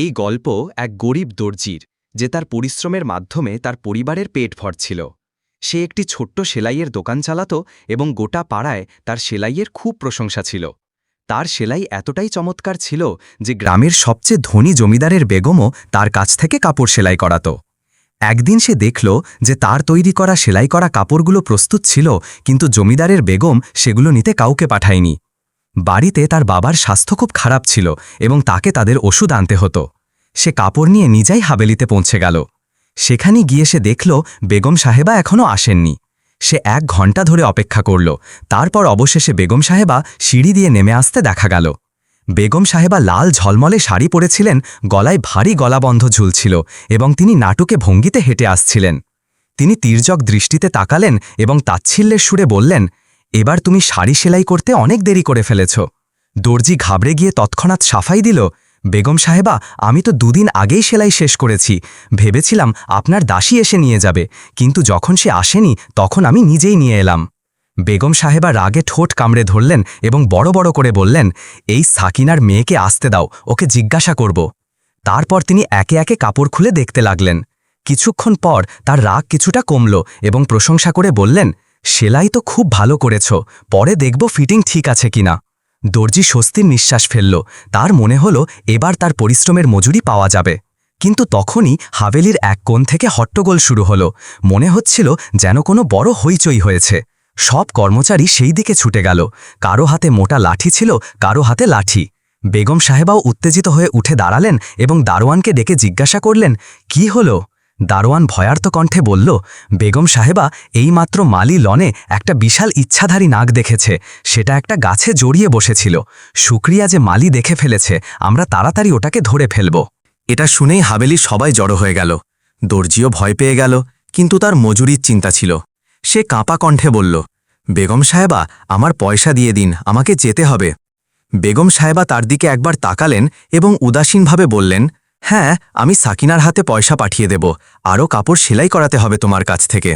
এই গল্প এক গরিব দর্জির, যে তার পরিশ্রমের মাধ্যমে তার পরিবারের পেট ভরছিল। সে একটি ছোট্ট সেলাইয়ের দোকান চালাত এবং গোটা পাড়ায় তার সেলাইয়ের খুব প্রশংসা ছিল। তার সেলাই এতটাই চমৎকার ছিল যে গ্রামের সবচেয়ে ধনী জমিদারের বেগমও তার কাছ থেকে কাপড় সেলাই করাত। একদিন সে দেখল যে তার তৈরি করা সেলাই করা কাপড়গুলো প্রস্তুত ছিল, কিন্তু জমিদারের বেগম সেগুলো নিতে কাউকে পাঠায়নি। বাড়িতে তার বাবার স্বাস্থ্য খুব খারাপ ছিল এবং তাকে তাদের ওষুধ আনতে হতো। সে কাপড় নিয়ে নিজেই হাবেলিতে পৌঁছে গেল। সেখানে গিয়ে সে দেখল বেগম সাহেবা এখনও আসেননি। সে এক ঘণ্টা ধরে অপেক্ষা করল। তারপর অবশেষে বেগম সাহেবা সিঁড়ি দিয়ে নেমে আসতে দেখা গেল। বেগম সাহেবা লাল ঝলমলে শাড়ি পরেছিলেন, গলায় ভারী গলাবন্ধ ঝুলছিল এবং তিনি নাটুকে ভঙ্গিতে হেঁটে আসছিলেন। তিনি তির্যক দৃষ্টিতে তাকালেন এবং তাচ্ছিল্যের সুরে বললেন এবার তুমি শাড়ি সেলাই করতে অনেক দেরি করে ফেলেছ। দর্জি ঘাবড়ে গিয়ে তৎক্ষণাৎ সাফাই দিল, বেগম সাহেবা, আমি তো দুদিন আগেই সেলাই শেষ করেছি। ভেবেছিলাম আপনার দাসী এসে নিয়ে যাবে, কিন্তু যখন সে আসেনি, তখন আমি নিজেই নিয়ে এলাম। বেগম সাহেবা রাগে ঠোঁট কামড়ে ধরলেন এবং বড় বড় করে বললেন, এই সাকিনার মেয়েকে আসতে দাও, ওকে জিজ্ঞাসা করব। তারপর তিনি একে একে কাপড় খুলে দেখতে লাগলেন। কিছুক্ষণ পর তার রাগ কিছুটা কমল এবং প্রশংসা করে বললেন সেলাই তো খুব ভালো করেছ, পরে দেখব ফিটিং ঠিক আছে কিনা। দর্জি স্বস্তির নিঃশ্বাস ফেলল, তার মনে হল এবার তার পরিশ্রমের মজুরি পাওয়া যাবে। কিন্তু তখনই হাভেলির এক কোণ থেকে হট্টগোল শুরু হল, মনে হচ্ছিল যেন কোনো বড় হইচই হয়েছে। সব কর্মচারী সেই দিকে ছুটে গেল, কারও হাতে মোটা লাঠি ছিল, কারও হাতে লাঠি। বেগম সাহেবাও উত্তেজিত হয়ে উঠে দাঁড়ালেন এবং দারোয়ানকে ডেকে জিজ্ঞাসা করলেন, কি হলো? দারোয়ান ভয়ার্ত কণ্ঠে বলল, বেগম সাহেবা এইমাত্র মালি লনে একটা বিশাল ইচ্ছাধারী নাগ দেখেছে। সেটা একটা গাছে জড়িয়ে বসেছিল। শুক্রিয়া যে মালি দেখে ফেলেছে, আমরা তাড়াতাড়ি ওটাকে ধরে ফেলব এটা শুনেই হাবেলি সবাই জড়ো হয়ে গেল। দর্জিও ভয় পেয়ে গেল, কিন্তু তার মজুরির চিন্তা ছিল। সে কাঁপা কণ্ঠে বলল, বেগম সাহেবা, আমার পয়সা দিয়ে দিন, আমাকে যেতে হবে বেগম সাহেবা তার দিকে একবার তাকালেন এবং উদাসীনভাবে বললেন হ্যাঁ আমি সাকিনার হাতে পয়সা পাঠিয়ে দেব। আরও কাপড় সেলাই করাতে হবে তোমার কাছ থেকে।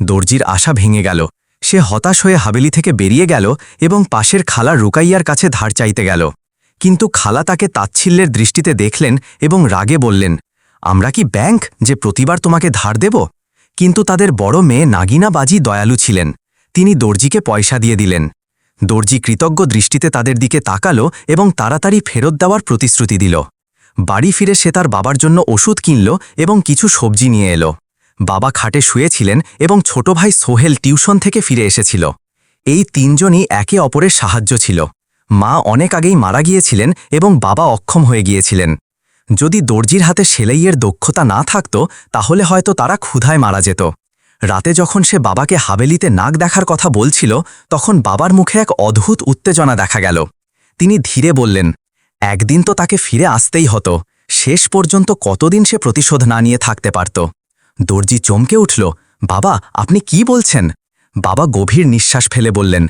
দর্জির আশা ভেঙে গেল। সে হতাশ হয়ে হাবেলি থেকে বেরিয়ে গেল এবং পাশের খালা রুকাইয়ার কাছে ধার চাইতে গেল। কিন্তু খালা তাকে তাচ্ছিল্যের দৃষ্টিতে দেখলেন এবং রাগে বললেন, আমরা কি ব্যাংক যে প্রতিবার তোমাকে ধার দেব? কিন্তু তাদের বড় মেয়ে নাগিনা বাজি দয়ালু ছিলেন। তিনি দর্জিকে পয়সা দিয়ে দিলেন। দর্জি কৃতজ্ঞ দৃষ্টিতে তাদের দিকে তাকালো এবং তাড়াতাড়ি ফেরত দেওয়ার প্রতিশ্রুতি দিল। বাড়ি ফিরে সে তার বাবার জন্য ওষুধ কিনল এবং কিছু সবজি নিয়ে এলো। বাবা খাটে শুয়েছিলেন এবং ছোট ভাই সোহেল টিউশন থেকে ফিরে এসেছিল। এই তিনজনই একে অপরের সাহায্য ছিল। মা অনেক আগেই মারা গিয়েছিলেন এবং বাবা অক্ষম হয়ে গিয়েছিলেন। যদি দর্জির হাতে সেলাইয়ের দক্ষতা না থাকত, তাহলে হয়তো তারা ক্ষুধায় মারা যেত। রাতে যখন সে বাবাকে হাবেলিতে নাক দেখার কথা বলছিল, তখন বাবার মুখে এক অদ্ভুত উত্তেজনা দেখা গেল। তিনি ধীরে বললেন একদিন তো তাকে ফিরে আসতেই হতো। শেষ পর্যন্ত কতদিন সে প্রতিশোধ না নিয়ে থাকতে পারত। দর্জি চমকে উঠল, বাবা, আপনি কি বলছেন? বাবা গভীর নিঃশ্বাস ফেলে বললেন,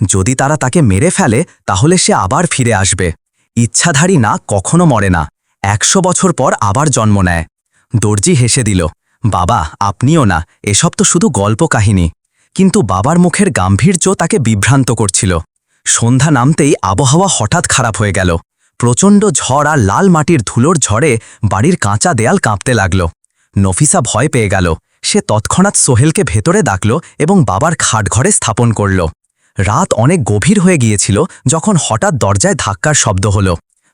যদি তারা তাকে মেরে ফেলে, তাহলে সে আবার ফিরে আসবে। ইচ্ছাধারী না কখনো মরে না। একশো বছর পর আবার জন্ম নেয়। দর্জি হেসে দিল, বাবা, আপনিও না, এসব তো শুধু গল্প কাহিনী। কিন্তু বাবার মুখের গাম্ভীর্য তাকে বিভ্রান্ত করছিল। সন্ধ্যা নামতেই আবহাওয়া হঠাৎ খারাপ হয়ে গেল। প্রচণ্ড ঝড় আর লাল মাটির ধুলোর ঝড়ে বাড়ির কাঁচা দেয়াল কাঁপতে লাগল। নফিসা ভয় পেয়ে গেল। সে তৎক্ষণাৎ সোহেলকে ভেতরে ডাকল এবং বাবার খাটঘরে স্থাপন করল। রাত অনেক গভীর হয়ে গিয়েছিল যখন হঠাৎ দরজায় ধাক্কার শব্দ হল।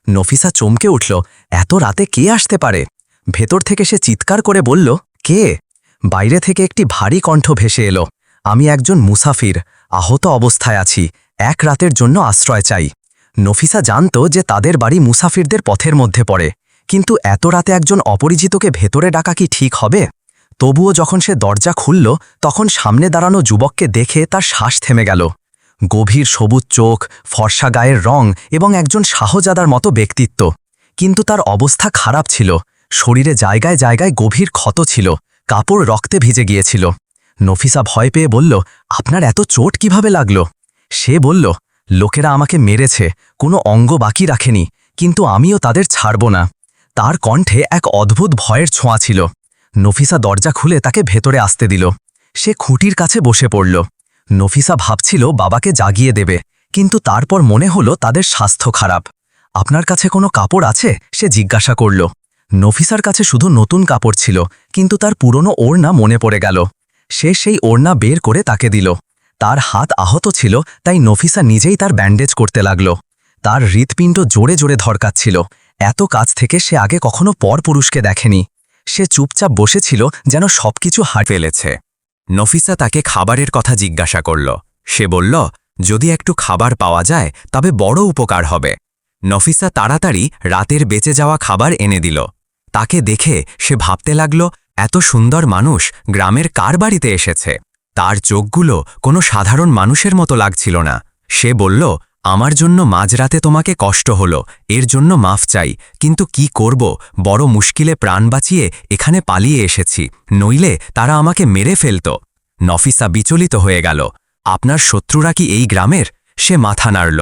নফিসা চমকে উঠল, এত রাতে কে আসতে পারে? ভেতর থেকে সে চিৎকার করে বলল, কে? বাইরে থেকে একটি ভারী কণ্ঠ ভেসে এলো, আমি একজন মুসাফির, আহত অবস্থায় আছি, এক রাতের জন্য আশ্রয় চাই। নফিসা জানত যে তাদের বাড়ি মুসাফিরদের পথের মধ্যে পড়ে। কিন্তু এত রাতে একজন অপরিচিতকে ভেতরে ডাকা কি ঠিক হবে? তবুও যখন সে দরজা খুলল, তখন সামনে দাঁড়ানো যুবককে দেখে তার শ্বাস থেমে গেল। গভীর সবুজ চোখ, ফর্সা গায়ের রং এবং একজন শাহজাদার মতো ব্যক্তিত্ব। কিন্তু তার অবস্থা খারাপ ছিল। শরীরে জায়গায় জায়গায় গভীর ক্ষত ছিল। কাপড় রক্তে ভিজে গিয়েছিল। নফিসা ভয় পেয়ে বলল, আপনার এত চোট কীভাবে লাগল? সে বলল লোকেরা আমাকে মেরেছে, কোনো অঙ্গ বাকি রাখেনি, কিন্তু আমিও তাদের ছাড়ব না। তার কণ্ঠে এক অদ্ভুত ভয়ের ছোঁয়া ছিল। নফিসা দরজা খুলে তাকে ভেতরে আসতে দিল। সে খুঁটির কাছে বসে পড়ল। নফিসা ভাবছিল বাবাকে জাগিয়ে দেবে, কিন্তু তারপর মনে হলো তাদের স্বাস্থ্য খারাপ। আপনার কাছে কোনো কাপড় আছে? সে জিজ্ঞাসা করল। নফিসার কাছে শুধু নতুন কাপড় ছিল, কিন্তু তার পুরনো ওড়না মনে পড়ে গেল। সে সেই ওড়না বের করে তাকে দিল। তার হাত আহত ছিল, তাই নফিসা নিজেই তার ব্যান্ডেজ করতে লাগল। তার হৃৎপিণ্ড জোরে জোরে ধরকাচ্ছিল এত কাছ থেকে সে আগে কখনো পরপুরুষকে দেখেনি। সে চুপচাপ বসেছিল যেন সবকিছু হার ফেলেছে। নফিসা তাকে খাবারের কথা জিজ্ঞাসা করল। সে বলল, যদি একটু খাবার পাওয়া যায়, তবে বড় উপকার হবে। নফিসা তাড়াতাড়ি রাতের বেঁচে যাওয়া খাবার এনে দিল। তাকে দেখে সে ভাবতে লাগল, এত সুন্দর মানুষ গ্রামের কার বাড়িতে এসেছে? তার চোখগুলো কোনো সাধারণ মানুষের মতো লাগছিল না। সে বলল, আমার জন্য মাঝরাতে তোমাকে কষ্ট হলো, এর জন্য মাফ চাই, কিন্তু কি করব? বড় মুশকিলে প্রাণ বাঁচিয়ে এখানে পালিয়ে এসেছি, নইলে তারা আমাকে মেরে ফেলত। নফিসা বিচলিত হয়ে গেল। আপনার শত্রুরা কি এই গ্রামের? সে মাথা নাড়ল।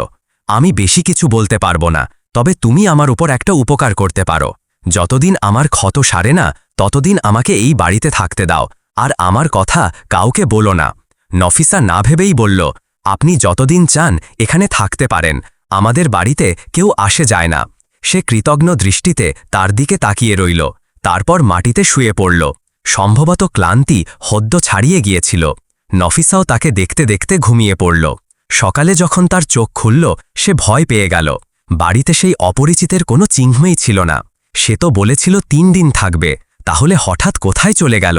আমি বেশি কিছু বলতে পারব না, তবে তুমি আমার উপর একটা উপকার করতে পারো। যতদিন আমার ক্ষত সারে না, ততদিন আমাকে এই বাড়িতে থাকতে দাও। আর আমার কথা কাউকে বলো না। নফিসা না ভেবেই বলল, আপনি যতদিন চান এখানে থাকতে পারেন, আমাদের বাড়িতে কেউ আসে যায় না। সে কৃতজ্ঞ দৃষ্টিতে তার দিকে তাকিয়ে রইল, তারপর মাটিতে শুয়ে পড়ল। সম্ভবত ক্লান্তি হদ্য ছাড়িয়ে গিয়েছিল। নফিসাও তাকে দেখতে দেখতে ঘুমিয়ে পড়ল। সকালে যখন তার চোখ খুলল, সে ভয় পেয়ে গেল। বাড়িতে সেই অপরিচিতের কোনো চিহ্নই ছিল না। সে তো বলেছিল তিন দিন থাকবে, তাহলে হঠাৎ কোথায় চলে গেল?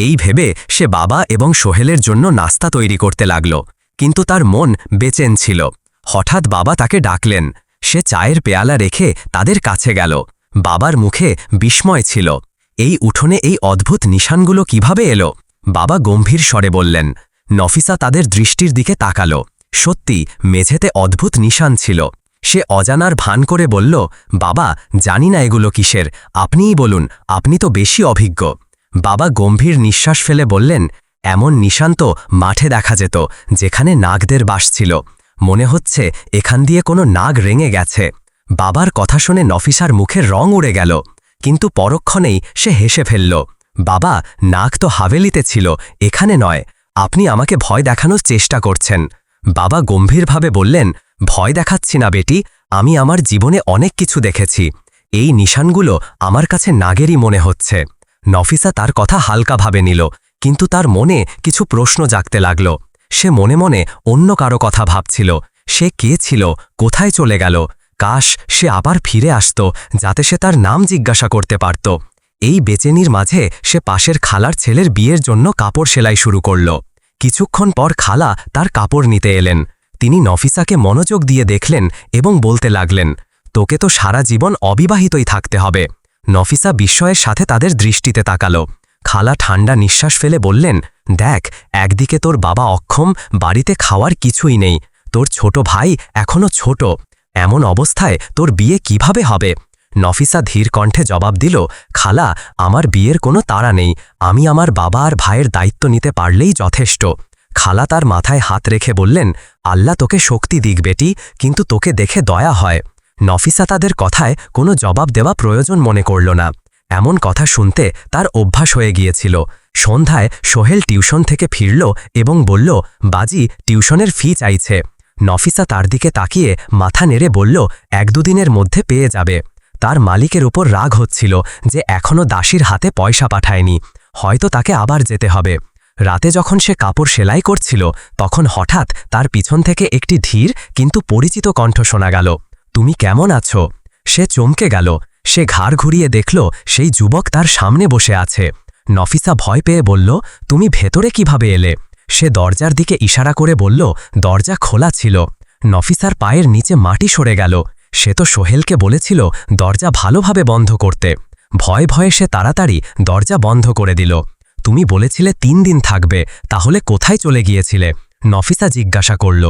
এই ভেবে সে বাবা এবং সোহেলের জন্য নাস্তা তৈরি করতে লাগল। কিন্তু তার মন বেচেন ছিল। হঠাৎ বাবা তাকে ডাকলেন। সে চায়ের পেয়ালা রেখে তাদের কাছে গেল। বাবার মুখে বিস্ময় ছিল। এই উঠোনে এই অদ্ভুত নিশানগুলো কীভাবে এলো? বাবা গম্ভীর স্বরে বললেন, নফিসা তাদের দৃষ্টির দিকে তাকালো। সত্যি, মেঝেতে অদ্ভুত নিশান ছিল। সে অজানার ভান করে বলল, বাবা, জানি না এগুলো কিসের। আপনিই বলুন, আপনি তো বেশি অভিজ্ঞ। বাবা গম্ভীর নিঃশ্বাস ফেলে বললেন, এমন নিশান তো মাঠে দেখা যেত যেখানে নাগদের বাস ছিল। মনে হচ্ছে এখান দিয়ে কোনো নাগ রেঙে গেছে। বাবার কথা শুনে নফিসার মুখের রং উড়ে গেল, কিন্তু পরক্ষণেই সে হেসে ফেলল, বাবা নাক তো হাভেলিতে ছিল, এখানে নয়। আপনি আমাকে ভয় দেখানোর চেষ্টা করছেন। বাবা গম্ভীরভাবে বললেন, ভয় দেখাচ্ছি না বেটি, আমি আমার জীবনে অনেক কিছু দেখেছি। এই নিশানগুলো আমার কাছে নাগেরই মনে হচ্ছে। নফিসা তার কথা হালকাভাবে নিল, কিন্তু তার মনে কিছু প্রশ্ন জাগতে লাগল। সে মনে মনে অন্য কারও কথা ভাবছিল, সে কে ছিল, কোথায় চলে গেল, কাশ সে আবার ফিরে আসত, যাতে সে তার নাম জিজ্ঞাসা করতে পারত। এই বেচেনির মাঝে সে পাশের খালার ছেলের বিয়ের জন্য কাপড় সেলাই শুরু করল। কিছুক্ষণ পর খালা তার কাপড় নিতে এলেন। তিনি নফিসাকে মনোযোগ দিয়ে দেখলেন এবং বলতে লাগলেন, তোকে তো সারা জীবন অবিবাহিতই থাকতে হবে। নফিসা বিস্ময়ের সাথে তাদের দৃষ্টিতে তাকাল। খালা ঠান্ডা নিঃশ্বাস ফেলে বললেন, দেখ, একদিকে তোর বাবা অক্ষম, বাড়িতে খাওয়ার কিছুই নেই। তোর ছোট ভাই এখনও ছোট। এমন অবস্থায় তোর বিয়ে কীভাবে হবে? নফিসা ধীর কণ্ঠে জবাব দিল, খালা, আমার বিয়ের কোনো তাড়া নেই। আমি আমার বাবা আর ভাইয়ের দায়িত্ব নিতে পারলেই যথেষ্ট। খালা তার মাথায় হাত রেখে বললেন, আল্লাহ তোকে শক্তি দিক বেটি, কিন্তু তোকে দেখে দয়া হয়। নফিসা তাদের কথায় কোনো জবাব দেওয়া প্রয়োজন মনে করল না। এমন কথা শুনতে তার অভ্যাস হয়ে গিয়েছিল। সন্ধ্যায় সোহেল টিউশন থেকে ফিরল এবং বলল, বাজি, টিউশনের ফি চাইছে। নফিসা তার দিকে তাকিয়ে মাথা নেড়ে বলল, এক দুদিনের মধ্যে পেয়ে যাবে। তার মালিকের উপর রাগ হচ্ছিল যে এখনও দাসীর হাতে পয়সা পাঠায়নি। হয়তো তাকে আবার যেতে হবে। রাতে যখন সে কাপড় সেলাই করছিল, তখন হঠাৎ তার পিছন থেকে একটি ধীর কিন্তু পরিচিত কণ্ঠ শোনা গেল। তুমি কেমন আছো? সে চমকে গেল। সে ঘাড় ঘুরিয়ে দেখল সেই যুবক তার সামনে বসে আছে। নফিসা ভয় পেয়ে বলল, তুমি ভেতরে কীভাবে এলে? সে দরজার দিকে ইশারা করে বলল, দরজা খোলা ছিল। নফিসার পায়ের নিচে মাটি সরে গেল। সে তো সোহেলকে বলেছিল, দরজা ভালোভাবে বন্ধ করতে। ভয় ভয়ে সে তাড়াতাড়ি দরজা বন্ধ করে দিল। তুমি বলেছিলে তিন দিন থাকবে, তাহলে কোথায় চলে গিয়েছিলে? নফিসা জিজ্ঞাসা করল।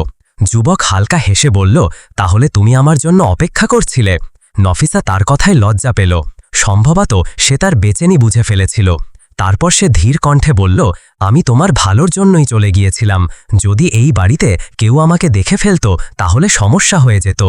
যুবক হালকা হেসে বলল, তাহলে তুমি আমার জন্য অপেক্ষা করছিলে। নফিসা তার কথায় লজ্জা পেল। সম্ভবত সে তার বেচেনি বুঝে ফেলেছিল। তারপর সে ধীর কণ্ঠে বলল, আমি তোমার ভালোর জন্যই চলে গিয়েছিলাম। যদি এই বাড়িতে কেউ আমাকে দেখে ফেলত, তাহলে সমস্যা হয়ে যেত।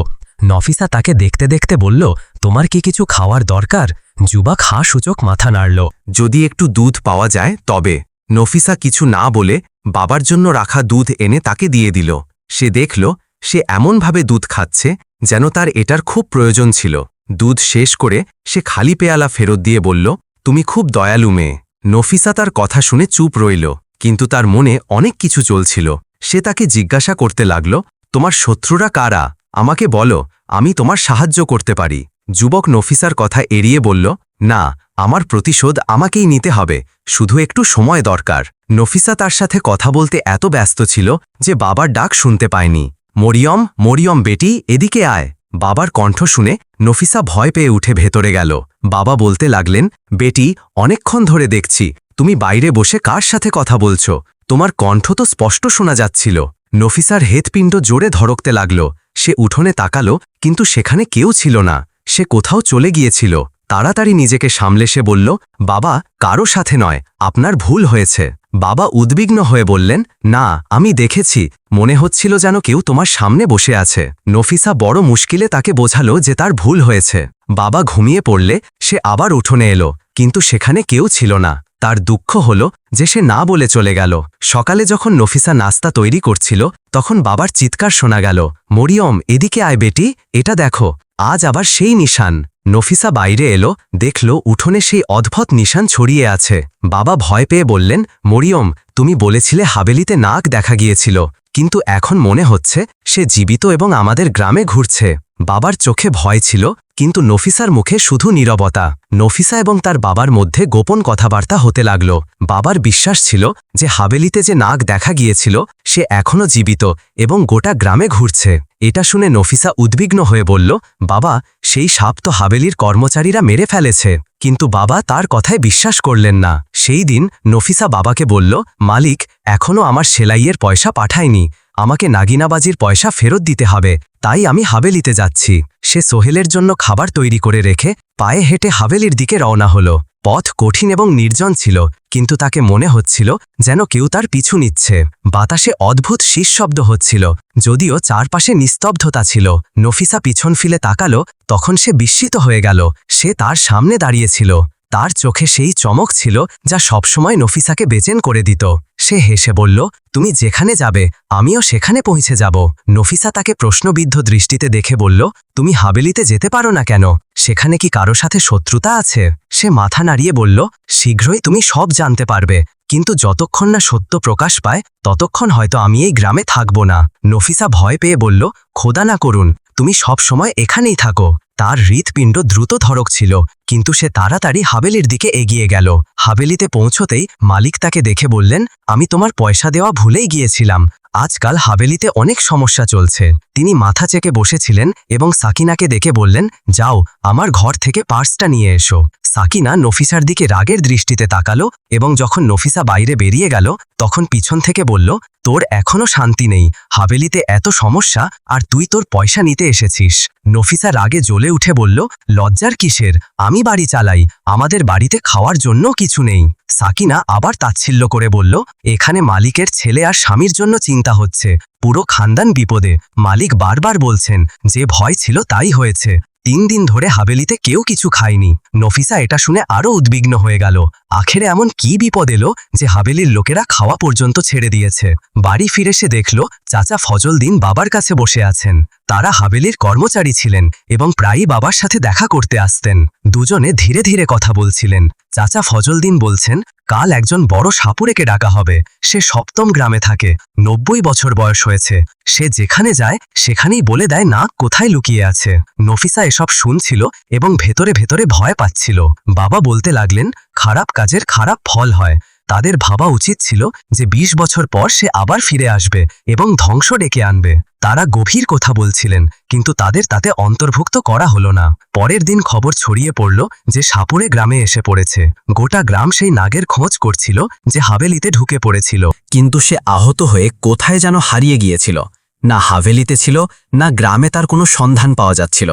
নফিসা তাকে দেখতে দেখতে বলল, তোমার কি কিছু খাওয়ার দরকার? যুবক হা সূচক মাথা নাড়ল। যদি একটু দুধ পাওয়া যায়, তবে। নফিসা কিছু না বলে বাবার জন্য রাখা দুধ এনে তাকে দিয়ে দিল। সে দেখল, সে এমনভাবে দুধ খাচ্ছে যেন তার এটার খুব প্রয়োজন ছিল। দুধ শেষ করে সে খালি পেয়ালা ফেরত দিয়ে বলল, তুমি খুব দয়ালু মেয়ে। নফিসা তার কথা শুনে চুপ রইল, কিন্তু তার মনে অনেক কিছু চলছিল। সে তাকে জিজ্ঞাসা করতে লাগল, তোমার শত্রুরা কারা? আমাকে বলো, আমি তোমার সাহায্য করতে পারি। যুবক নফিসার কথা এড়িয়ে বলল, না আমার প্রতিশোধ আমাকেই নিতে হবে, শুধু একটু সময় দরকার। নফিসা তার সাথে কথা বলতে এত ব্যস্ত ছিল যে বাবার ডাক শুনতে পায়নি। মরিয়ম মরিয়ম বেটি, এদিকে আয়। বাবার কণ্ঠ শুনে নফিসা ভয় পেয়ে উঠে ভেতরে গেল। বাবা বলতে লাগলেন, বেটি, অনেকক্ষণ ধরে দেখছি। তুমি বাইরে বসে কার সাথে কথা বলছো? তোমার কণ্ঠ তো স্পষ্ট শোনা যাচ্ছিল। নফিসার হেতপিণ্ড জোরে ধরকতে লাগল। সে উঠোনে তাকালো, কিন্তু সেখানে কেউ ছিল না। সে কোথাও চলে গিয়েছিল। তাড়াতাড়ি নিজেকে সামলে সে বলল, বাবা, কারও সাথে নয়, আপনার ভুল হয়েছে। বাবা উদ্বিগ্ন হয়ে বললেন, না, আমি দেখেছি, মনে হচ্ছিল যেন কেউ তোমার সামনে বসে আছে। নফিসা বড় মুশকিলে তাকে বোঝালো যে তার ভুল হয়েছে। বাবা ঘুমিয়ে পড়লে, সে আবার উঠোনে এলো, কিন্তু সেখানে কেউ ছিল না। তার দুঃখ হল যে সে না বলে চলে গেল। সকালে যখন নফিসা নাস্তা তৈরি করছিল, তখন বাবার চিৎকার শোনা গেল, মরিয়ম, এদিকে আয় বেটি, এটা দেখো, আজ আবার সেই নিশান। নফিসা বাইরে এলো, দেখল উঠোনে সেই অদ্ভুত নিশান ছড়িয়ে আছে। বাবা ভয় পেয়ে বললেন, মরিয়ম, তুমি বলেছিলে হাবেলিতে নাক দেখা গিয়েছিল, কিন্তু এখন মনে হচ্ছে সে জীবিত এবং আমাদের গ্রামে ঘুরছে। বাবার চোখে ভয় ছিল, কিন্তু নফিসার মুখে শুধু নীরবতা। নফিসা এবং তার বাবার মধ্যে গোপন কথাবার্তা হতে লাগল। বাবার বিশ্বাস ছিল যে হাবেলিতে যে নাক দেখা গিয়েছিল, সে এখনও জীবিত এবং গোটা গ্রামে ঘুরছে। এটা শুনে নফিসা উদ্বিগ্ন হয়ে বলল, বাবা, সেই সাপ তো হাবেলির কর্মচারীরা মেরে ফেলেছে। কিন্তু বাবা তার কথায় বিশ্বাস করলেন না। সেই দিন নফিসা বাবাকে বলল, মালিক, এখনও আমার সেলাইয়ের পয়সা পাঠায়নি। আমাকে নাগিনাবাজির পয়সা ফেরত দিতে হবে, তাই আমি হাবেলিতে যাচ্ছি। সে সোহেলের জন্য খাবার তৈরি করে রেখে পায়ে হেঁটে হাবেলির দিকে রওনা হল। পথ কঠিন এবং নির্জন ছিল, কিন্তু তাকে মনে হচ্ছিল যেন কেউ তার পিছু নিচ্ছে। বাতাসে অদ্ভুত শীষ শব্দ হচ্ছিল, যদিও চারপাশে নিস্তব্ধতা ছিল। নফিসা পিছন ফিলে তাকালো, তখন সে বিস্মিত হয়ে গেল। সে তার সামনে দাঁড়িয়েছিল তার চোখে সেই চমক ছিল যা সবসময় নফিসাকে বেচেন করে দিত। সে হেসে বলল, তুমি যেখানে যাবে, আমিও সেখানে পৌঁছে যাব। নফিসা তাকে প্রশ্নবিদ্ধ দৃষ্টিতে দেখে বলল, তুমি হাবেলিতে যেতে পারো না কেন? সেখানে কি কারও সাথে শত্রুতা আছে? সে মাথা নাড়িয়ে বলল, শীঘ্রই তুমি সব জানতে পারবে। কিন্তু যতক্ষণ না সত্য প্রকাশ পায়, ততক্ষণ হয়তো আমি এই গ্রামে থাকব না। নফিসা ভয় পেয়ে বলল, খোদা না করুন, তুমি সব সময় এখানেই থাকো। তার হৃৎপিণ্ড দ্রুত ধরক ছিল, কিন্তু সে তাড়াতাড়ি হাবেলির দিকে এগিয়ে গেল। হাবেলিতে পৌঁছতেই মালিক তাকে দেখে বললেন, আমি তোমার পয়সা দেওয়া ভুলেই গিয়েছিলাম। আজকাল হাবেলিতে অনেক সমস্যা চলছে। তিনি মাথা চেকে বসেছিলেন এবং সাকিনাকে দেখে বললেন, যাও, আমার ঘর থেকে পার্সটা নিয়ে এসো। সাকিনা নফিসার দিকে রাগের দৃষ্টিতে তাকালো এবং যখন নফিসা বাইরে বেরিয়ে গেল, তখন পিছন থেকে বলল, তোর এখনও শান্তি নেই। হাবেলিতে এত সমস্যা, আর তুই তোর পয়সা নিতে এসেছিস। নফিসা রাগে জ্বলে উঠে বলল, লজ্জার কিসের? আমি বাড়ি চালাই। আমাদের বাড়িতে খাওয়ার জন্য কিছু নেই। সাকিনা আবার তাচ্ছিল্য করে বলল, এখানে মালিকের ছেলে আর স্বামীর জন্য চিন্তা হচ্ছে। পুরো খানদান বিপদে মালিক বারবার বলছেন, যে ভয় ছিল তাই হয়েছে। তিন দিন ধরে হাবেলিতে কেউ কিছু খায়নি। নফিসা এটা শুনে আরও উদ্বিগ্ন হয়ে গেল। আখেরে এমন কি বিপদ এলো যে হাবেলির লোকেরা খাওয়া পর্যন্ত ছেড়ে দিয়েছে। বাড়ি ফিরে সে দেখল, চাচা ফজল দিন বাবার কাছে বসে আছেন। তারা হাবেলির কর্মচারী ছিলেন এবং প্রায়ই বাবার সাথে দেখা করতে আসতেন। দুজনে ধীরে ধীরে কথা বলছিলেন। চাচা ফজল দিন বলছেন কাল একজন বড় সাপুরেকে ডাকা হবে। সে সপ্তম গ্রামে থাকে। নব্বই বছর বয়স হয়েছে। সে যেখানে যায়, সেখানেই বলে দেয় না কোথায় লুকিয়ে আছে। নফিসা এসব শুনছিল এবং ভেতরে ভেতরে ভয় পাচ্ছিল। বাবা বলতে লাগলেন, খারাপ কাজের খারাপ ফল হয়। তাদের ভাবা উচিত ছিল যে ২০ বছর পর সে আবার ফিরে আসবে এবং ধ্বংস ডেকে আনবে। তারা গভীর কথা বলছিলেন, কিন্তু তাদের তাতে অন্তর্ভুক্ত করা হলো না। পরের দিন খবর ছড়িয়ে পড়ল যে সাপুরে গ্রামে এসে পড়েছে। গোটা গ্রাম সেই নাগের খোঁজ করছিল যে হাভেলিতে ঢুকে পড়েছিল। কিন্তু সে আহত হয়ে কোথায় যেন হারিয়ে গিয়েছিল। না হাভেলিতে ছিল, না গ্রামে তার কোনো সন্ধান পাওয়া যাচ্ছিল।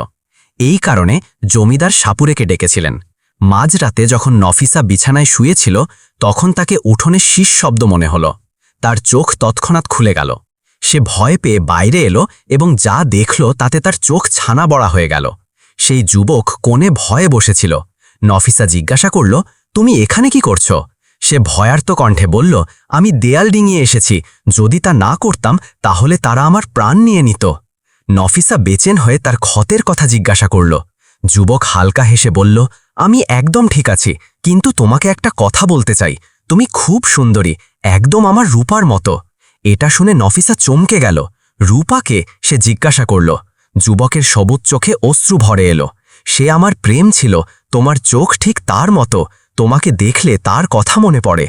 এই কারণে জমিদার সাপুরেকে ডেকেছিলেন। মাঝরাতে যখন নফিসা বিছানায় শুয়েছিল, তখন তাকে উঠোনে শীষ শব্দ মনে হল। তার চোখ তৎক্ষণাৎ খুলে গেল। সে ভয় পেয়ে বাইরে এলো এবং যা দেখল তাতে তার চোখ ছানা বড়া হয়ে গেল। সেই যুবক কোণে ভয়ে বসেছিল। নফিসা জিজ্ঞাসা করল, তুমি এখানে কি করছ? সে ভয়ার্ত কণ্ঠে বলল, আমি দেয়াল ডিঙিয়ে এসেছি। যদি তা না করতাম, তাহলে তারা আমার প্রাণ নিয়ে নিত। নফিসা বেচেন হয়ে তার ক্ষতের কথা জিজ্ঞাসা করল। যুবক হালকা হেসে বলল আমি একদম ঠিক আছি, কিন্তু তোমাকে একটা কথা বলতে চাই। তুমি খুব সুন্দরী, একদম আমার রূপার মতো। এটা শুনে নফিসা চমকে গেল। রূপাকে সে জিজ্ঞাসা করল। যুবকের সবুজ চোখে অশ্রু ভরে এলো। সে আমার প্রেম ছিল, তোমার চোখ ঠিক তার মতো, তোমাকে দেখলে তার কথা মনে পড়ে।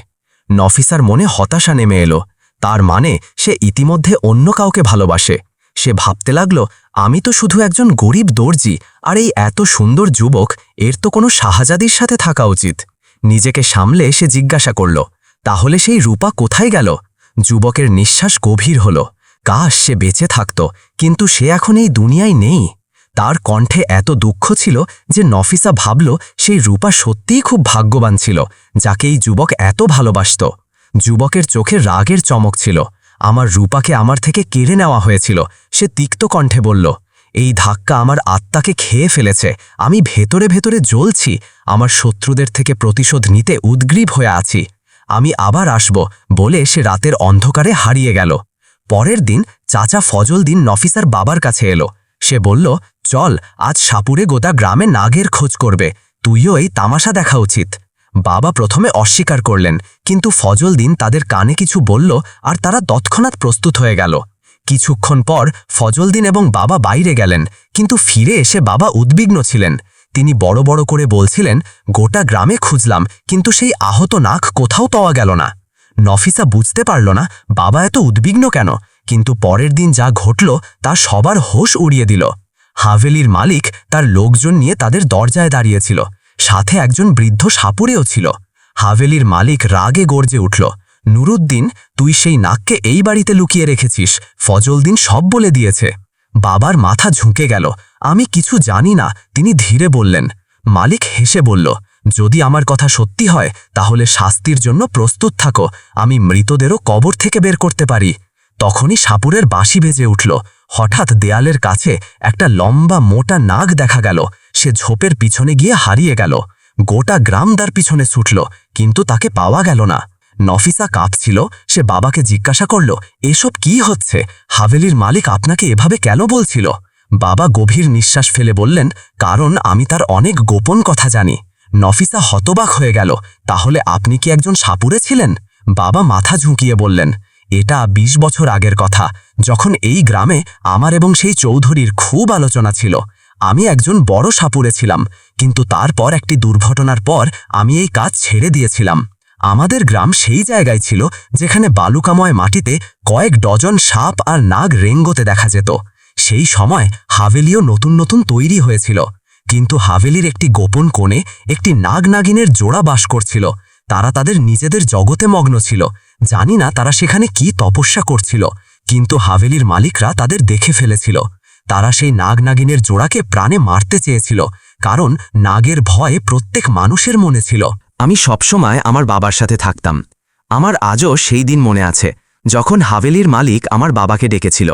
নফিসার মনে হতাশা নেমে এলো। তার মানে সে ইতিমধ্যে অন্য কাউকে ভালোবাসে। সে ভাবতে লাগল আমি তো শুধু একজন গরিব দর্জি, আর এই এত সুন্দর যুবক, এর তো কোনো শাহজাদির সাথে থাকা উচিত। নিজেকে সামলে সে জিজ্ঞাসা করল, তাহলে সেই রূপা কোথায় গেল? যুবকের নিঃশ্বাস গভীর হল। কাশ, সে বেঁচে থাকত, কিন্তু সে এখন এই দুনিয়ায় নেই। তার কণ্ঠে এত দুঃখ ছিল যে নফিসা ভাবল, সেই রূপা সত্যিই খুব ভাগ্যবান ছিল, যাকে এই যুবক এত ভালোবাসত। যুবকের চোখে রাগের চমক ছিল। আমার রূপাকে আমার থেকে কেড়ে নেওয়া হয়েছিল। সে তিক্ত কণ্ঠে বলল, এই ধাক্কা আমার আত্মাকে খেয়ে ফেলেছে। আমি ভেতরে ভেতরে জ্বলছি। আমার শত্রুদের থেকে প্রতিশোধ নিতে উদ্গ্রীব হয়ে আছি। আমি আবার আসব। বলে সে রাতের অন্ধকারে হারিয়ে গেল। পরের দিন চাচা ফজল দিন নফিসার বাবার কাছে এলো। সে বলল, চল, আজ সাপুরে গোটা গ্রামে নাগের খোঁজ করবে। তুইও এই তামাশা দেখা উচিত। বাবা প্রথমে অস্বীকার করলেন, কিন্তু ফজল দিন তাদের কানে কিছু বলল আর তারা তৎক্ষণাৎ প্রস্তুত হয়ে গেল। কিছুক্ষণ পর ফজলদিন এবং বাবা বাইরে গেলেন, কিন্তু ফিরে এসে বাবা উদ্বিগ্ন ছিলেন। তিনি বড় বড় করে বলছিলেন, গোটা গ্রামে খুঁজলাম, কিন্তু সেই আহত নাক কোথাও পাওয়া গেল না। নফিসা বুঝতে পারল না, বাবা এত উদ্বিগ্ন কেন? কিন্তু পরের দিন যা ঘটল, তা সবার হোশ উড়িয়ে দিল। হাভেলির মালিক তার লোকজন নিয়ে তাদের দরজায় দাঁড়িয়েছিল। সাথে একজন বৃদ্ধ সাপুরেও ছিল। হাভেলির মালিক রাগে গর্জে উঠল নুরুদ্দিন, তুই সেই নাককে এই বাড়িতে লুকিয়ে রেখেছিস ফজলদিন সব বলে দিয়েছে। বাবার মাথা ঝুঁকে গেল। আমি কিছু জানি না, তিনি ধীরে বললেন। মালিক হেসে বলল, যদি আমার কথা সত্যি হয়, তাহলে শাস্তির জন্য প্রস্তুত থাকো। আমি মৃতদেরও কবর থেকে বের করতে পারি। তখনই সাপুরের বাঁশি বেজে উঠল। হঠাৎ দেয়ালের কাছে একটা লম্বা মোটা নাগ দেখা গেল। সে ঝোপের পিছনে গিয়ে হারিয়ে গেল। গোটা গ্রাম তার পিছনে ছুটল, কিন্তু তাকে পাওয়া গেল না। নফিসা কাঁপছিল সে বাবাকে জিজ্ঞাসা করল, এসব কি হচ্ছে? হাভেলির মালিক আপনাকে এভাবে কেন বলছিল? বাবা গভীর নিঃশ্বাস ফেলে বললেন, কারণ আমি তার অনেক গোপন কথা জানি। নফিসা হতবাক হয়ে গেল, তাহলে আপনি কি একজন সাপুরে ছিলেন? বাবা মাথা ঝুঁকিয়ে বললেন, এটা ২০ বছর আগের কথা। যখন এই গ্রামে আমার এবং সেই চৌধুরীর খুব আলোচনা ছিল, আমি একজন বড় সাপুরে ছিলাম, কিন্তু তারপর একটি দুর্ঘটনার পর আমি এই কাজ ছেড়ে দিয়েছিলাম। আমাদের গ্রাম সেই জায়গায় ছিল যেখানে বালুকাময় মাটিতে কয়েক ডজন সাপ আর নাগ রেঙ্গোতে দেখা যেত। সেই সময় হাভেলিও নতুন নতুন তৈরি হয়েছিল। কিন্তু হাভেলির একটি গোপন কোণে একটি নাগ নাগিনের জোড়া বাস করছিল। তারা তাদের নিজেদের জগতে মগ্ন ছিল। জানি না তারা সেখানে কি তপস্যা করছিল, কিন্তু হাভেলির মালিকরা তাদের দেখে ফেলেছিল। তারা সেই নাগ নাগিনের জোড়াকে প্রাণে মারতে চেয়েছিল, কারণ নাগের ভয় প্রত্যেক মানুষের মনে ছিল। আমি সবসময় আমার বাবার সাথে থাকতাম। আমার আজও সেই দিন মনে আছে, যখন হাভেলির মালিক আমার বাবাকে ডেকেছিল।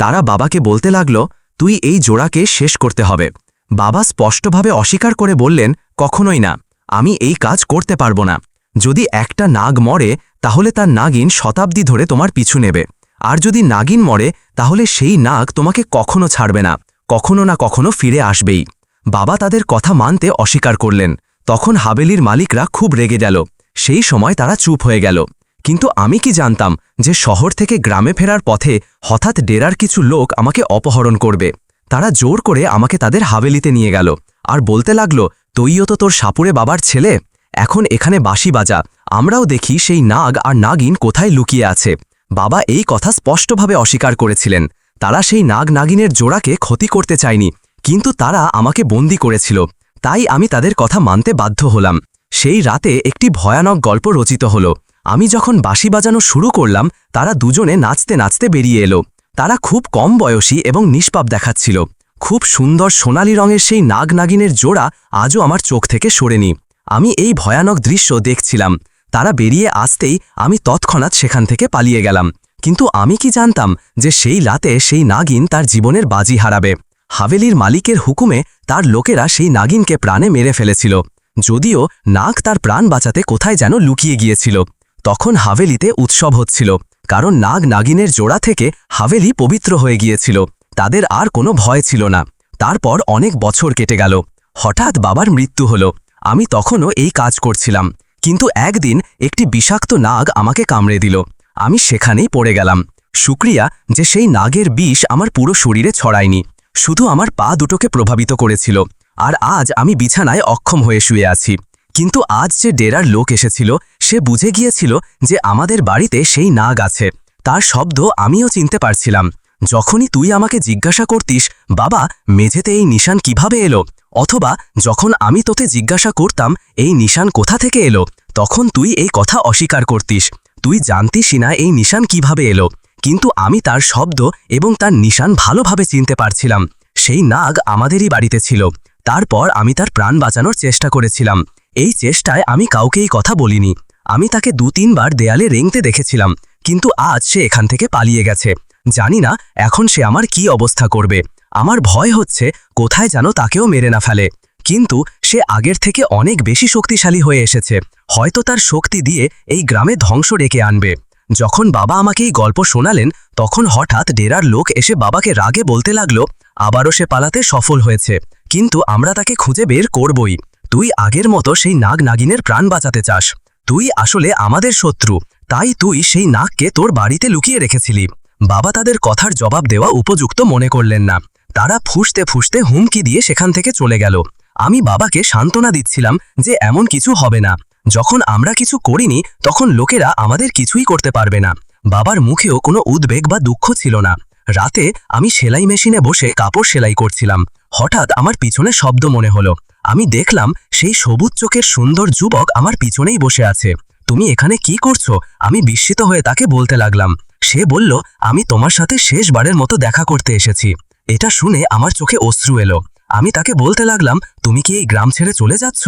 তারা বাবাকে বলতে লাগল, তুই এই জোড়াকে শেষ করতে হবে। বাবা স্পষ্টভাবে অস্বীকার করে বললেন, কখনোই না, আমি এই কাজ করতে পারব না। যদি একটা নাগ মরে, তাহলে তার নাগিন শতাব্দী ধরে তোমার পিছু নেবে। আর যদি নাগিন মরে, তাহলে সেই নাগ তোমাকে কখনো ছাড়বে না, কখনো না কখনো ফিরে আসবেই। বাবা তাদের কথা মানতে অস্বীকার করলেন। তখন হাবেলির মালিকরা খুব রেগে গেল। সেই সময় তারা চুপ হয়ে গেল। কিন্তু আমি কি জানতাম যে শহর থেকে গ্রামে ফেরার পথে হঠাৎ ডেরার কিছু লোক আমাকে অপহরণ করবে। তারা জোর করে আমাকে তাদের হাবেলিতে নিয়ে গেল। আর বলতে লাগল তৈও তো তোর সাপুরে বাবার ছেলে? এখন এখানে বাঁশি বাজা। আমরাও দেখি সেই নাগ আর নাগিন কোথায় লুকিয়ে আছে। বাবা এই কথা স্পষ্টভাবে অস্বীকার করেছিলেন। তারা সেই নাগ নাগিনের জোড়াকে ক্ষতি করতে চায়নি, কিন্তু তারা আমাকে বন্দি করেছিল। তাই আমি তাদের কথা মানতে বাধ্য হলাম। সেই রাতে একটি ভয়ানক গল্প রচিত হল। আমি যখন বাঁশি বাজানো শুরু করলাম, তারা দুজনে নাচতে নাচতে বেরিয়ে এলো। তারা খুব কম বয়সী এবং নিষ্পাপ দেখাচ্ছিল। খুব সুন্দর সোনালি রঙের সেই নাগ নাগিনের জোড়া আজও আমার চোখ থেকে সরেনি। আমি এই ভয়ানক দৃশ্য দেখছিলাম। তারা বেরিয়ে আসতেই আমি তৎক্ষণাৎ সেখান থেকে পালিয়ে গেলাম। কিন্তু আমি কি জানতাম যে সেই রাতে সেই নাগিন তার জীবনের বাজি হারাবে? হাভেলির মালিকের হুকুমে তার লোকেরা সেই নাগিনকে প্রাণে মেরে ফেলেছিল। যদিও নাগ তার প্রাণ বাঁচাতে কোথায় যেন লুকিয়ে গিয়েছিল। তখন হাভেলিতে উৎসব হচ্ছিল, কারণ নাগ নাগিনের জোড়া থেকে হাভেলি পবিত্র হয়ে গিয়েছিল। তাদের আর কোনো ভয় ছিল না। তারপর অনেক বছর কেটে গেল। হঠাৎ বাবার মৃত্যু হলো। আমি তখনও এই কাজ করছিলাম। কিন্তু একদিন একটি বিষাক্ত নাগ আমাকে কামড়ে দিল। আমি সেখানেই পড়ে গেলাম। শুক্রিয়া যে সেই নাগের বিষ আমার পুরো শরীরে ছড়ায়নি। শুধু আমার পা দুটোকে প্রভাবিত করেছিল, আর আজ আমি বিছানায় অক্ষম হয়ে শুয়ে আছি। কিন্তু আজ যে ডেরার লোক এসেছিল, সে বুঝে গিয়েছিল যে আমাদের বাড়িতে সেই নাগ আছে। তার শব্দ আমিও চিনতে পারছিলাম। যখনই তুই আমাকে জিজ্ঞাসা করতিস, বাবা, মেঝেতে এই নিশান কীভাবে এলো? অথবা যখন আমি তোতে জিজ্ঞাসা করতাম, এই নিশান কোথা থেকে এলো? তখন তুই এই কথা অস্বীকার করতিস। তুই জানতিসই না এই নিশান কীভাবে এলো। কিন্তু আমি তার শব্দ এবং তার নিশান ভালোভাবে চিনতে পারছিলাম। সেই নাগ আমাদেরই বাড়িতে ছিল। তারপর আমি তার প্রাণ বাঁচানোর চেষ্টা করেছিলাম। এই চেষ্টায় আমি কাউকে এই কথা বলিনি। আমি তাকে দু তিনবার দেয়ালে রেংতে দেখেছিলাম, কিন্তু আজ সে এখান থেকে পালিয়ে গেছে। জানি না এখন সে আমার কি অবস্থা করবে। আমার ভয় হচ্ছে কোথায় যেন তাকেও মেরে না ফেলে। কিন্তু সে আগের থেকে অনেক বেশি শক্তিশালী হয়ে এসেছে। হয়তো তার শক্তি দিয়ে এই গ্রামে ধ্বংস ডেকে আনবে। যখন বাবা আমাকে এই গল্প শোনালেন, তখন হঠাৎ ডেরার লোক এসে বাবাকে রাগে বলতে লাগল, আবারও সে পালাতে সফল হয়েছে, কিন্তু আমরা তাকে খুঁজে বের করবই। তুই আগের মতো সেই নাগ নাগিনের প্রাণ বাঁচাতে চাস। তুই আসলে আমাদের শত্রু, তাই তুই সেই নাগকে তোর বাড়িতে লুকিয়ে রেখেছিলি। বাবা তাদের কথার জবাব দেওয়া উপযুক্ত মনে করলেন না। তারা ফুসতে ফুসতে হুমকি দিয়ে সেখান থেকে চলে গেল। আমি বাবাকে সান্ত্বনা দিচ্ছিলাম যে এমন কিছু হবে না। যখন আমরা কিছু করিনি, তখন লোকেরা আমাদের কিছুই করতে পারবে না। বাবার মুখেও কোনো উদ্বেগ বা দুঃখ ছিল না। রাতে আমি সেলাই মেশিনে বসে কাপড় সেলাই করছিলাম। হঠাৎ আমার পিছনে শব্দ মনে হলো। আমি দেখলাম সেই সবুজ চোখের সুন্দর যুবক আমার পিছনেই বসে আছে। তুমি এখানে কি করছ? আমি বিস্মিত হয়ে তাকে বলতে লাগলাম। সে বলল, আমি তোমার সাথে শেষবারের মতো দেখা করতে এসেছি। এটা শুনে আমার চোখে অশ্রু এলো। আমি তাকে বলতে লাগলাম, তুমি কি এই গ্রাম ছেড়ে চলে যাচ্ছ?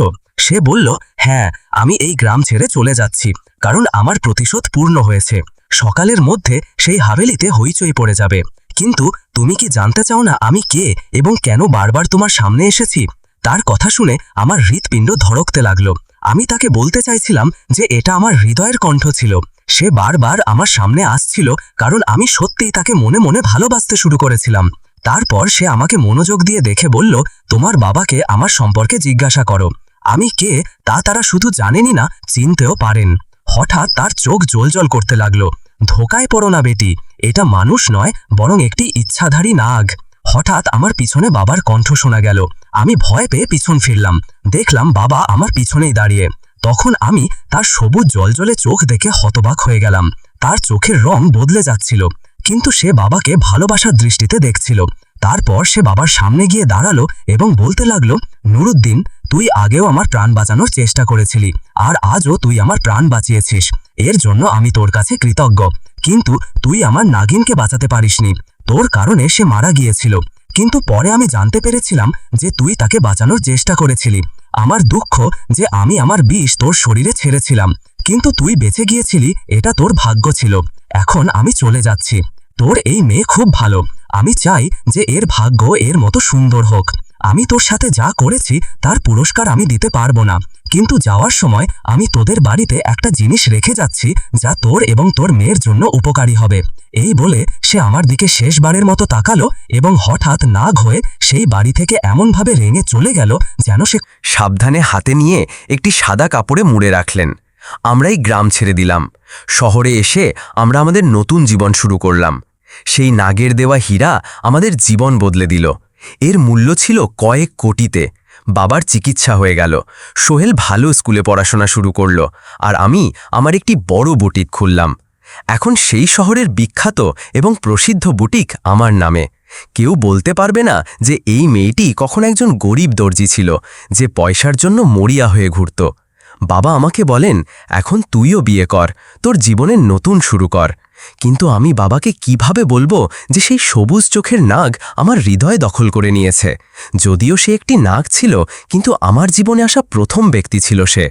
সে বলল হ্যাঁ আমি এই গ্রাম ছেড়ে চলে যাচ্ছি, কারণ আমার প্রতিশোধ পূর্ণ হয়েছে। সকালের মধ্যে সেই হাভেলিতে হইচই পড়ে যাবে। কিন্তু তুমি কি জানতে চাও না আমি কে এবং কেন বারবার তোমার সামনে এসেছি? তার কথা শুনে আমার হৃৎপিণ্ড ধড়কতে লাগল। আমি তাকে বলতে চাইছিলাম যে এটা আমার হৃদয়ের কণ্ঠ ছিল। সে বারবার আমার সামনে আসছিল, কারণ আমি সত্যিই তাকে মনে মনে ভালোবাসতে শুরু করেছিলাম। তারপর সে আমাকে মনোযোগ দিয়ে দেখে বলল, তোমার বাবাকে আমার সম্পর্কে জিজ্ঞাসা করো। আমি কে তা তারা শুধু জানেনই না, চিনতেও পারেন। হঠাৎ তার চোখ জ্বলজ্বল করতে লাগল। ধোকায় পড়ো না বেটি, এটা মানুষ নয়, বরং একটি ইচ্ছাধারী নাগ। হঠাৎ আমার পিছনে বাবার কণ্ঠ শোনা গেল। আমি ভয় পেয়ে পিছন ফিরলাম। দেখলাম বাবা আমার পিছনেই দাঁড়িয়ে। তখন আমি তার সবুজ জলজলে চোখ দেখে হতবাক হয়ে গেলাম। তার চোখের রং বদলে যাচ্ছিল। কিন্তু সে বাবাকে ভালোবাসার দৃষ্টিতে দেখছিল। তারপর সে বাবার সামনে গিয়ে দাঁড়াল এবং বলতে লাগল, নুরুদ্দিন তুই আগেও আমার প্রাণ বাঁচানোর চেষ্টা করেছিলি, আর আজও তুই আমার প্রাণ বাঁচিয়েছিস। এর জন্য আমি তোর কাছে কৃতজ্ঞ। কিন্তু তুই আমার নাগিনকে বাঁচাতে পারিসনি। তোর কারণে সে মারা গিয়েছিল। কিন্তু পরে আমি জানতে পেরেছিলাম যে তুই তাকে বাঁচানোর চেষ্টা করেছিলি। আমার দুঃখ যে আমি আমার বিষ তোর শরীরে ছেড়েছিলাম। কিন্তু তুই বেঁচে গিয়েছিলি, এটা তোর ভাগ্য ছিল। এখন আমি চলে যাচ্ছি। তোর এই মেয়ে খুব ভালো। আমি চাই যে এর ভাগ্য এর মতো সুন্দর হোক। আমি তোর সাথে যা করেছি, তার পুরস্কার আমি দিতে পারব না। কিন্তু যাওয়ার সময় আমি তোদের বাড়িতে একটা জিনিস রেখে যাচ্ছি, যা তোর এবং তোর মেয়ের জন্য উপকারী হবে। এই বলে সে আমার দিকে শেষবারের মতো তাকালো এবং হঠাৎ নাগ হয়ে সেই বাড়ি থেকে এমনভাবে রেঙে চলে গেল যেন সে সাবধানে হাতে নিয়ে একটি সাদা কাপড়ে মুড়ে রাখলেন। আমরাই গ্রাম ছেড়ে দিলাম। শহরে এসে আমরা আমাদের নতুন জীবন শুরু করলাম। সেই নাগের দেওয়া হীরা আমাদের জীবন বদলে দিল। এর মূল্য ছিল কয়েক কোটিতে। বাবার চিকিৎসা হয়ে গেল। সোহেল ভালো স্কুলে পড়াশোনা শুরু করল আর আমি আমার একটি বড় বুটিক খুললাম। এখন সেই শহরের বিখ্যাত এবং প্রসিদ্ধ বুটিক আমার নামে। কেউ বলতে পারবে না যে এই মেয়েটি কখন একজন গরিব দর্জি ছিল যে পয়সার জন্য মরিয়া হয়ে ঘুরত। বাবা আমাকে বলেন, এখন তুইও বিয়ে কর, তোর জীবনের নতুন শুরু কর। কিন্তু আমি বাবাকে কীভাবে বলব যে সেই সবুজ চোখের নাগ আমার হৃদয় দখল করে নিয়েছে? যদিও সে একটি নাগ ছিল, কিন্তু আমার জীবনে আসা প্রথম ব্যক্তি ছিল সে।